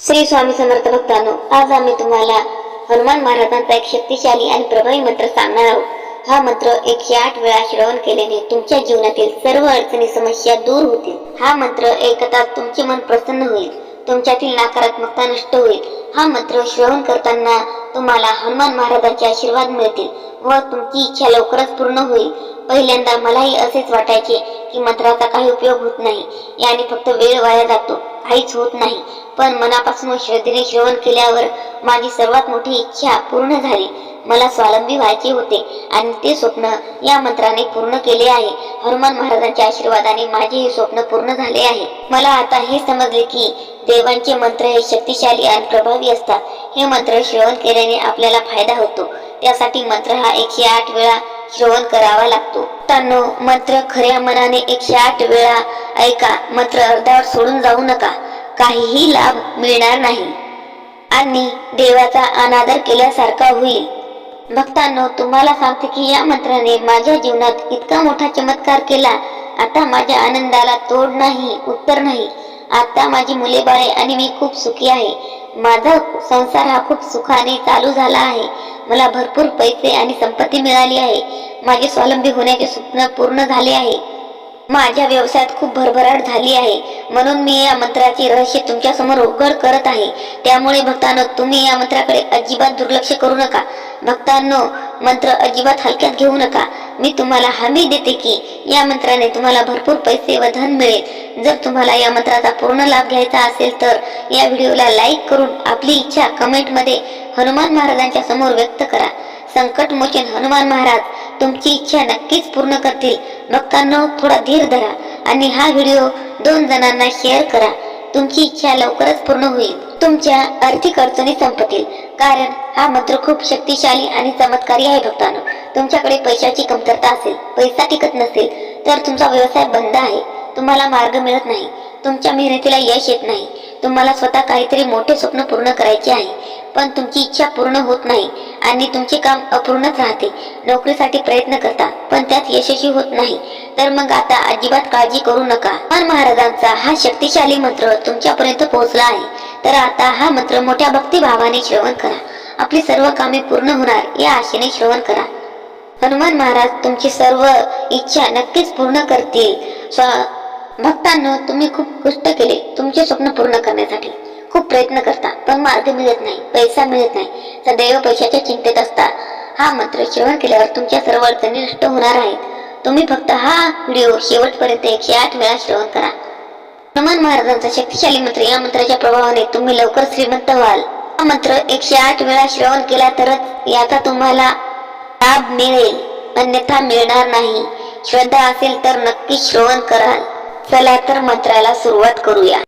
श्री स्वामी समर्थ भक्तांनो आज आम्ही तुम्हाला हनुमान महाराजांचा एक शक्तिशाली आणि प्रभावी मंत्र सांगणार आहोत. हा मंत्र एकशे आठ वेळा श्रवण केल्याने तुमच्या जीवनातील सर्व अडचणी समस्या दूर होतील. हा मंत्र ऐकता तुमचे मन प्रसन्न होईल तुमच्यातील नकारात्मकता नष्ट होईल. हा मंत्र श्रवण करताना तुम्हाला हनुमान महाराजांचे आशीर्वाद मिळतील व तुमची इच्छा लवकरच पूर्ण होईल. पहिल्यांदा मलाही असेच वाटायचे की मंत्राचा काही उपयोग होत नाही. याने फक्त वेळ वाया जातो. काहीच होत नाही. पण मनापासून श्रद्धेने श्रवण केल्यावर माझी सर्वात मोठी इच्छा पूर्ण झाली. मला स्वावलंबी व्हायचे होते आणि ते स्वप्न या मंत्राने पूर्ण केले आहे. हनुमान महाराजांच्या आशीर्वादाने माझे हे स्वप्न पूर्ण झाले आहे. मला आता हे समजले की देवांचे मंत्र हे शक्तिशाली आणि प्रभावी असतात. हे मंत्र श्रवण केल्याने आपल्याला फायदा होतो. त्यासाठी मंत्र हा एकशे आठ वेळा श्रवण करावा लागतो. मित्रांनो मंत्र खऱ्या मनाने एकशे आठ वेळा ऐका. मंत्र अर्ध्यावर सोडून जाऊ नका. काहीही लाभ मिळणार नाही. आणि देवाचा अनादर केल्यासारखा होईल. भक्तांनो तुम्हाला सांगते की या मंत्राने माझ्या जीवनात इतका मोठा चमत्कार केला. आता माझ्या आनंदाला तोड नाही उत्तर नाही. आता माझी मुले बाळे आणि मी खूप सुखी आहे. माझा संसार हा खूप सुखाने चालू झाला आहे. मला भरपूर पैसे आणि संपत्ती मिळाली आहे. माझे स्वावलंबी होण्याचे स्वप्न पूर्ण झाले आहे. माझ्या व्यवसायात खूप भरभराट झाली आहे. म्हणून मी या मंत्राचे रहस्य तुमच्यासमोर उघड करत आहे. त्यामुळे भक्तांनो तुम्ही या मंत्राकडे अजिबात दुर्लक्ष करू नका. भक्तांनो मंत्र अजिबात हलक्यात घेऊ नका. मी तुम्हाला हमी देते की या मंत्राने तुम्हाला भरपूर पैसे व धन मिळेल. जर तुम्हाला या मंत्राचा पूर्ण लाभ घ्यायचा असेल तर या व्हिडिओला लाईक करून आपली इच्छा कमेंटमध्ये हनुमान महाराजांच्या समोर व्यक्त करा. संकट मोचन हनुमान महाराज. तुमची इच्छा नक्कीच पूर्ण करतील. भक्तांनो थोडा धीर धरा आणि हा व्हिडिओ दोन जणांना शेअर करा. तुमची इच्छा लवकरच पूर्ण होईल. तुमच्या आर्थिक अडचणी संपतील. कारण हा मंत्र खूप शक्तिशाली आणि चमत्कारी आहे भक्तांनो. तुमच्याकडे पैशाची कमतरता असेल पैसा टिकत नसेल तर तुमचा व्यवसाय बंद आहे. तुम्हाला मार्ग मिळत नाही. तुमच्या मेहनतीला यश येत नाही. तुम्हाला स्वतः काहीतरी मोठे स्वप्न पूर्ण करायचे आहे. पण तुमची इच्छा पूर्ण होत नाही आणि तुमचे काम अपूर्णच राहते. नोकरीसाठी प्रयत्न करता पण त्यात यशस्वी होत नाही. तर मग आता अजिबात काळजी करू नका. पण महाराजांचा हा शक्तिशाली मंत्र तुमच्यापर्यंत पोहोचला आहे. तर आता हा मंत्र मोठ्या भक्तिभावाने श्रवण करा. आपली सर्व कामे पूर्ण होणार या आशेने श्रवण करा. हनुमान महाराज तुमची सर्व इच्छा नक्कीच पूर्ण करतील. स्व- भक्तांनो तुम्ही खूप कष्ट केले. तुमचे स्वप्न पूर्ण करण्यासाठी. खूप प्रयत्न करता पण मार्ग मिळत नाही पैसा मिळत नाही. सदैव पैशाच्या चिंतेत असता. हा मंत्र श्रवण केल्यावर तुमच्या सर्व अडचणी नष्ट होणार आहेत. तुम्ही फक्त हा व्हिडिओ शेवटपर्यंत एकशे आठ वेळा श्रवण करा. हनुमान महाराजांचा शक्तिशाली मंत्र या मंत्राच्या प्रभावाने तुम्ही लवकर श्रीमंत व्हाल. हा मंत्र एकशे आठ वेळा श्रवण केला तरच याचा तुम्हाला लाभ मिळेल. अन्यथा मिळणार नाही. श्रद्धा असेल तर नक्की श्रवण कराल. चला तर मंत्राला सुरुवात करूया.